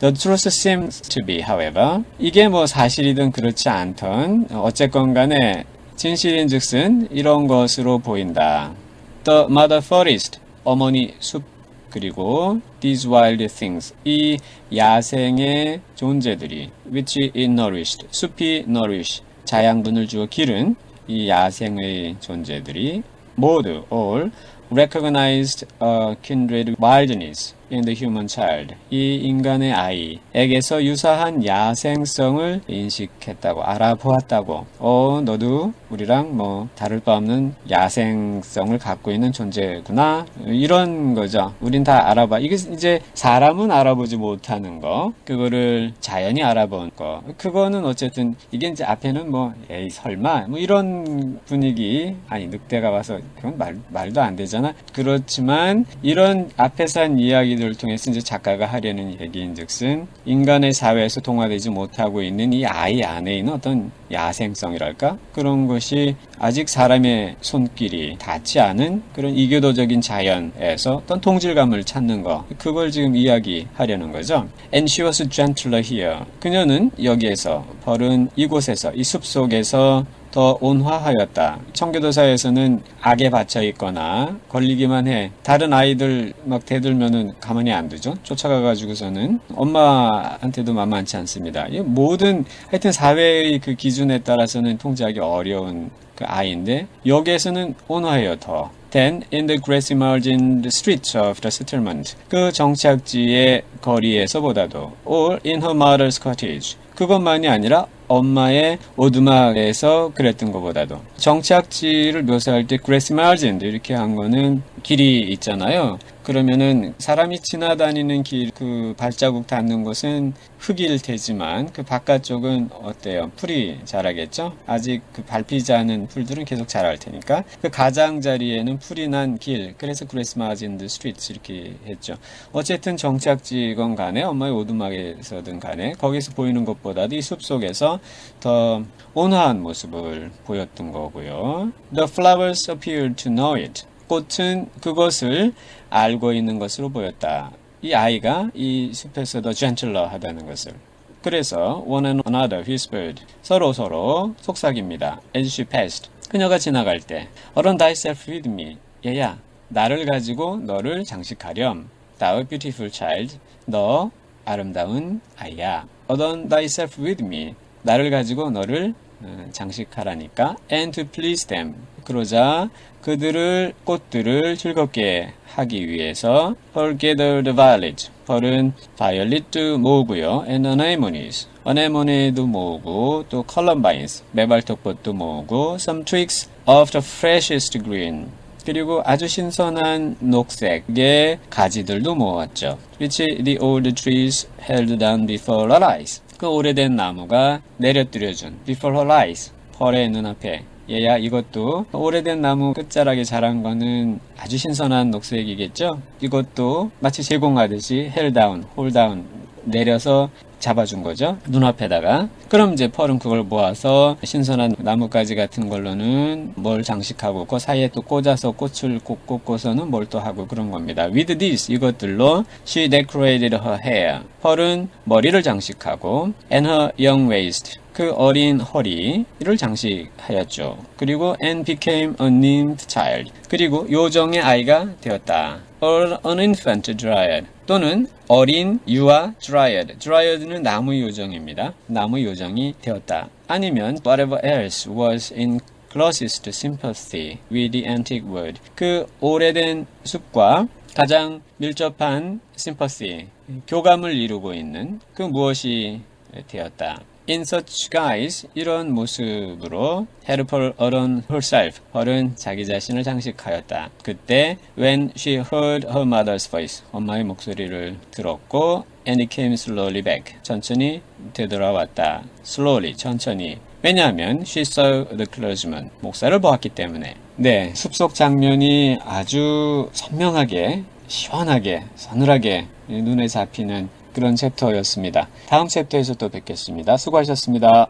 The truth seems to be, however, 이게 뭐 사실이든 그렇지 않던 어쨌건 간에 진실인즉슨 이런 것으로 보인다. The mother forest, 어머니 숲 그리고 these wild things, 이 야생의 존재들이 which it nourished, 숲이 nourish, 자양분을 주어 기른 이 야생의 존재들이 모두 all recognized a kindred wildness in the human child. 이 인간의 아이에게서 유사한 야생성을 인식했다고, 알아보았다고. 어, 너도 우리랑 뭐 다를 바 없는 야생성을 갖고 있는 존재구나. 이런 거죠. 우린 다 알아봐. 이게 이제 사람은 알아보지 못하는 거, 그거를 자연이 알아본 거. 그거는 어쨌든 이게 이제 앞에는 뭐, 에이, 설마, 뭐 이런 분위기. 아니, 늑대가 와서 그건 말, 말도 안 되잖아. 그렇지만 이런 앞에서 한 이야기 들을 통해서 이제 작가가 하려는 얘기인 즉슨 인간의 사회에서 동화되지 못하고 있는 이 아이 안에 있는 어떤 야생성이랄까? 그런 것이 아직 사람의 손길이 닿지 않은 그런 이교도적인 자연에서 어떤 동질감을 찾는 거. 그걸 지금 이야기하려는 거죠. And she was gentler here. 그녀는 여기에서, 벌은 이곳에서, 이 숲 속에서 더 온화하였다. 청교도사에서는 악에 받쳐 있거나 걸리기만 해. 다른 아이들 막 대들면은 가만히 안 두죠. 쫓아가 가지고서는 엄마한테도 만만치 않습니다. 이 모든 하여튼 사회의 그 기준에 따라서는 통제하기 어려운 그 아이인데 여기에서는 온화해요 더. Then in the grassy margin streets of the settlement 그 정착지의 거리에서보다도 or in her mother's cottage 그것만이 아니라 엄마의 오두막에서 그랬던 것보다도 정착지를 묘사할 때 margin 이렇게 한 거는 길이 있잖아요. 그러면은 사람이 지나다니는 길 그 발자국 닿는 곳은 흙일 테지만 그 바깥쪽은 어때요? 풀이 자라겠죠? 아직 그 밟히지 않은 풀들은 계속 자랄 테니까 그 가장자리에는 풀이 난 길 그래서 그레스 마진드 스트리트 이렇게 했죠. 어쨌든 정착지건 간에 엄마의 오두막에서든 간에 거기서 보이는 것보다도 이 숲속에서 더 온화한 모습을 보였던 거고요. The flowers appeared to know it. 꽃은 그것을 알고 있는 것으로 보였다. 이 아이가 이 숲에서 더 gentler 하다는 것을. 그래서 one and another whispered 서로 서로 속삭입니다. As she passed 그녀가 지나갈 때 Adorn thyself with me 얘야 나를 가지고 너를 장식하렴 Thou beautiful child 너 아름다운 아이야 Adorn thyself with me 나를 가지고 너를 어, 장식하라니까 and to please them 그러자 그들을 꽃들을 즐겁게 하기 위해서 Pearl gathered violet 펄은 바이올릿도 모으고요 and anemones anemone도 모으고 또 columbines 매발톱꽃도 모으고 some twigs of the freshest green 그리고 아주 신선한 녹색의 가지들도 모았죠. which the old trees held down before her eyes. 그 오래된 나무가 내려뜨려준 before her eyes. 펄의 눈앞에 얘야 이것도 오래된 나무 끝자락에 자란 거는 아주 신선한 녹색이겠죠? 이것도 마치 제공하듯이 hold down 내려서 잡아준 거죠. 눈앞에다가. 그럼 이제 펄은 그걸 모아서 신선한 나뭇가지 같은 걸로는 뭘 장식하고 그 사이에 또 꽂아서 꽃을 꽂, 꽂고서는 뭘 또 하고 그런 겁니다. With this 이것들로 she decorated her hair. 펄은 머리를 장식하고 and her young waist. 그 어린 허리를 장식하였죠. 그리고 and became a named child. 그리고 요정의 아이가 되었다. or an infant dryad. 또는 어린 유아 dryad. dryad는 나무 요정입니다. 나무 요정이 되었다. 아니면 whatever else was in closest sympathy with the antique wood. 그 오래된 숲과 가장 밀접한 sympathy, 교감을 이루고 있는 그 무엇이 되었다. In such guise, 이런 모습으로 Helper adorn herself, 펄은 자기 자신을 장식하였다. 그때 when she heard her mother's voice, 엄마의 목소리를 들었고 and it came slowly back, 천천히 되돌아왔다. slowly, 천천히. 왜냐하면 she saw the clergyman, 목사를 보았기 때문에. 네, 숲속 장면이 아주 선명하게, 시원하게, 서늘하게 눈에 잡히는 그런 챕터였습니다. 다음 챕터에서 또 뵙겠습니다. 수고하셨습니다.